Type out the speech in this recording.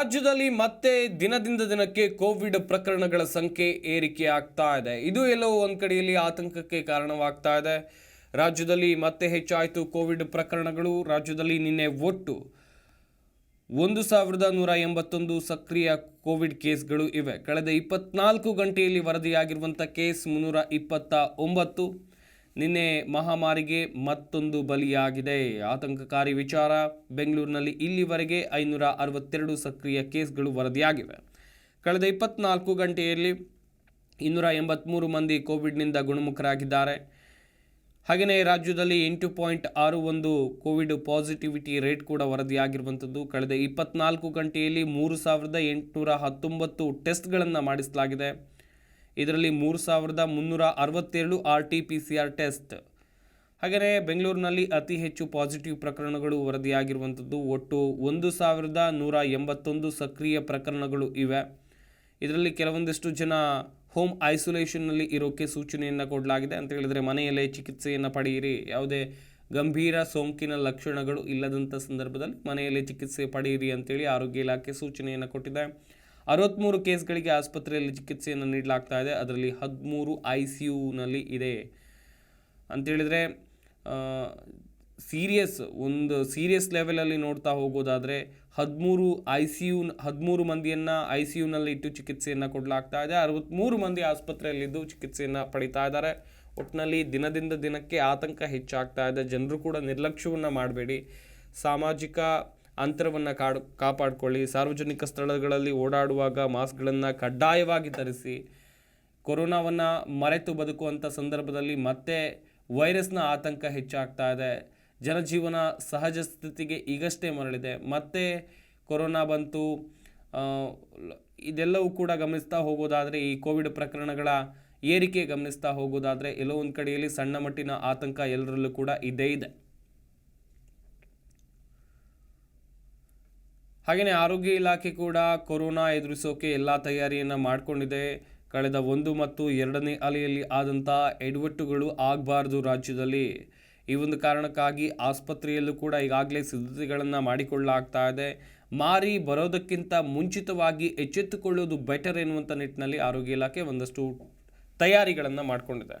ರಾಜ್ಯದಲ್ಲಿ ಮತ್ತೆ ದಿನದಿಂದ ದಿನಕ್ಕೆ ಕೋವಿಡ್ ಪ್ರಕರಣಗಳ ಸಂಖ್ಯೆ ಏರಿಕೆ ಆಗ್ತಾ ಇದೆ. ಇದು ಎಲ್ಲೋ ಒಂದು ಕಡೆಯಲ್ಲಿ ಆತಂಕಕ್ಕೆ ಕಾರಣವಾಗ್ತಾ ಇದೆ. ರಾಜ್ಯದಲ್ಲಿ ಮತ್ತೆ ಹೆಚ್ಚಾಯಿತು ಕೋವಿಡ್ ಪ್ರಕರಣಗಳು. ರಾಜ್ಯದಲ್ಲಿ ನಿನ್ನೆ ಒಟ್ಟು ಒಂದು ಸಾವಿರದ ನೂರ ಎಂಬತ್ತೊಂದು ಸಕ್ರಿಯ ಕೋವಿಡ್ ಕೇಸ್ಗಳು ಇವೆ. ಕಳೆದ ಇಪ್ಪತ್ನಾಲ್ಕು ಗಂಟೆಯಲ್ಲಿ ವರದಿಯಾಗಿರುವಂಥ ಕೇಸ್ ಮುನ್ನೂರ ಇಪ್ಪತ್ತ ಒಂಬತ್ತು. ನಿನ್ನೆ ಮಹಾಮಾರಿಗೆ ಮತ್ತೊಂದು ಬಲಿಯಾಗಿದೆ. ಆತಂಕಕಾರಿ ವಿಚಾರ. ಬೆಂಗಳೂರಿನಲ್ಲಿ ಇಲ್ಲಿವರೆಗೆ ಐನೂರ ಅರವತ್ತೆರಡು ಸಕ್ರಿಯ ಕೇಸ್ಗಳು ವರದಿಯಾಗಿವೆ. ಕಳೆದ ಇಪ್ಪತ್ನಾಲ್ಕು ಗಂಟೆಯಲ್ಲಿ ಇನ್ನೂರ ಎಂಬತ್ತ್ಮೂರು ಮಂದಿ ಕೋವಿಡ್ನಿಂದ ಗುಣಮುಖರಾಗಿದ್ದಾರೆ. ಹಾಗೆಯೇ ರಾಜ್ಯದಲ್ಲಿ ಎಂಟು ಪಾಯಿಂಟ್ ಆರು ಒಂದು ಕೋವಿಡ್ ಪಾಸಿಟಿವಿಟಿ ರೇಟ್ ಕೂಡ ವರದಿಯಾಗಿರುವಂಥದ್ದು. ಕಳೆದ ಇಪ್ಪತ್ನಾಲ್ಕು ಗಂಟೆಯಲ್ಲಿ ಮೂರು ಸಾವಿರದ ಎಂಟುನೂರ ಹತ್ತೊಂಬತ್ತು ಟೆಸ್ಟ್ಗಳನ್ನು ಮಾಡಿಸಲಾಗಿದೆ. ಇದರಲ್ಲಿ ಮೂರು ಸಾವಿರದ ಮುನ್ನೂರ ಅರವತ್ತೆರಡು R T P C R test. ಹಾಗೆಯೇ ಬೆಂಗಳೂರಿನಲ್ಲಿ ಅತಿ ಹೆಚ್ಚು ಪಾಸಿಟಿವ್ ಪ್ರಕರಣಗಳು ವರದಿಯಾಗಿರುವಂಥದ್ದು. ಒಟ್ಟು ಒಂದು ಸಾವಿರದ ನೂರ ಎಂಬತ್ತೊಂದು ಸಕ್ರಿಯ ಪ್ರಕರಣಗಳು ಇವೆ. ಇದರಲ್ಲಿ ಕೆಲವೊಂದಿಷ್ಟು ಜನ ಹೋಮ್ ಐಸೋಲೇಷನ್ನಲ್ಲಿ ಇರೋಕ್ಕೆ ಸೂಚನೆಯನ್ನು ಕೊಡಲಾಗಿದೆ. ಅಂತ ಹೇಳಿದರೆ ಮನೆಯಲ್ಲೇ ಚಿಕಿತ್ಸೆಯನ್ನು ಪಡೆಯಿರಿ. ಯಾವುದೇ ಗಂಭೀರ ಸೋಂಕಿನ ಲಕ್ಷಣಗಳು ಇಲ್ಲದಂಥ ಸಂದರ್ಭದಲ್ಲಿ ಮನೆಯಲ್ಲೇ ಚಿಕಿತ್ಸೆ ಪಡೆಯಿರಿ ಅಂತೇಳಿ ಆರೋಗ್ಯ ಇಲಾಖೆ ಸೂಚನೆಯನ್ನು ಕೊಟ್ಟಿದೆ. ಅರವತ್ತ್ಮೂರು ಕೇಸ್ಗಳಿಗೆ ಆಸ್ಪತ್ರೆಯಲ್ಲಿ ಚಿಕಿತ್ಸೆಯನ್ನು ನೀಡಲಾಗ್ತಾ ಇದೆ. ಅದರಲ್ಲಿ ಹದಿಮೂರು ಐ ಸಿ ಯುನಲ್ಲಿ ಇದೆ. ಅಂತೇಳಿದರೆ ಸೀರಿಯಸ್ ಒಂದು ಸೀರಿಯಸ್ ಲೆವೆಲಲ್ಲಿ ನೋಡ್ತಾ ಹೋಗೋದಾದರೆ ಹದಿಮೂರು ಐ ಸಿ ಯು, ಹದಿಮೂರು ಮಂದಿಯನ್ನು ಐ ಸಿ ಯುನಲ್ಲಿ ಇಟ್ಟು ಚಿಕಿತ್ಸೆಯನ್ನು ಕೊಡಲಾಗ್ತಾ ಇದೆ. ಅರವತ್ತ್ಮೂರು ಮಂದಿ ಆಸ್ಪತ್ರೆಯಲ್ಲಿದ್ದು ಚಿಕಿತ್ಸೆಯನ್ನು ಪಡಿತಾ ಇದ್ದಾರೆ. ಒಟ್ಟಿನಲ್ಲಿ ದಿನದಿಂದ ದಿನಕ್ಕೆ ಆತಂಕ ಹೆಚ್ಚಾಗ್ತಾ ಇದೆ. ಜನರು ಕೂಡ ನಿರ್ಲಕ್ಷ್ಯವನ್ನು ಮಾಡಬೇಡಿ. ಸಾಮಾಜಿಕ ಅಂತರವನ್ನು ಕಾಡು, ಕಾಪಾಡಿಕೊಳ್ಳಿ. ಸಾರ್ವಜನಿಕ ಸ್ಥಳಗಳಲ್ಲಿ ಓಡಾಡುವಾಗ ಮಾಸ್ಕ್ಗಳನ್ನು ಕಡ್ಡಾಯವಾಗಿ ಧರಿಸಿ, ಕೊರೋನಾವನ್ನು ಮರೆತು ಬದುಕುವಂಥ ಸಂದರ್ಭದಲ್ಲಿ ಮತ್ತೆ ವೈರಸ್ನ ಆತಂಕ ಹೆಚ್ಚಾಗ್ತಾ ಇದೆ. ಜನಜೀವನ ಸಹಜ ಸ್ಥಿತಿಗೆ ಈಗಷ್ಟೇ ಮರಳಿದೆ. ಮತ್ತೆ ಕೊರೋನಾ ಬಂತು. ಇದೆಲ್ಲವೂ ಕೂಡ ಗಮನಿಸ್ತಾ ಹೋಗೋದಾದರೆ, ಈ ಕೋವಿಡ್ ಪ್ರಕರಣಗಳ ಏರಿಕೆ ಗಮನಿಸ್ತಾ ಹೋಗೋದಾದರೆ, ಎಲ್ಲೋ ಒಂದು ಕಡೆಯಲ್ಲಿ ಸಣ್ಣ ಮಟ್ಟಿನ ಆತಂಕ ಎಲ್ಲರಲ್ಲೂ ಕೂಡ ಇದೇ ಇದೆ. ಹಾಗೆಯೇ ಆರೋಗ್ಯ ಇಲಾಖೆ ಕೂಡ ಕೊರೋನಾ ಎದುರಿಸೋಕೆ ಎಲ್ಲ ತಯಾರಿಯನ್ನು ಮಾಡಿಕೊಂಡಿದೆ. ಕಳೆದ ಒಂದು ಮತ್ತು ಎರಡನೇ ಅಲೆಯಲ್ಲಿ ಆದಂಥ ಎಡವಟ್ಟುಗಳು ಆಗಬಾರ್ದು ರಾಜ್ಯದಲ್ಲಿ. ಈ ಒಂದು ಕಾರಣಕ್ಕಾಗಿ ಆಸ್ಪತ್ರೆಯಲ್ಲೂ ಕೂಡ ಈಗಾಗಲೇ ಸಿದ್ಧತೆಗಳನ್ನು ಮಾಡಿಕೊಳ್ಳಲಾಗ್ತಾ ಇದೆ. ಮಾರಿ ಬರೋದಕ್ಕಿಂತ ಮುಂಚಿತವಾಗಿ ಎಚ್ಚೆತ್ತುಕೊಳ್ಳೋದು ಬೆಟರ್ ಎನ್ನುವಂಥ ನಿಟ್ಟಿನಲ್ಲಿ ಆರೋಗ್ಯ ಇಲಾಖೆ ಒಂದಷ್ಟು ತಯಾರಿಗಳನ್ನು ಮಾಡಿಕೊಂಡಿದೆ.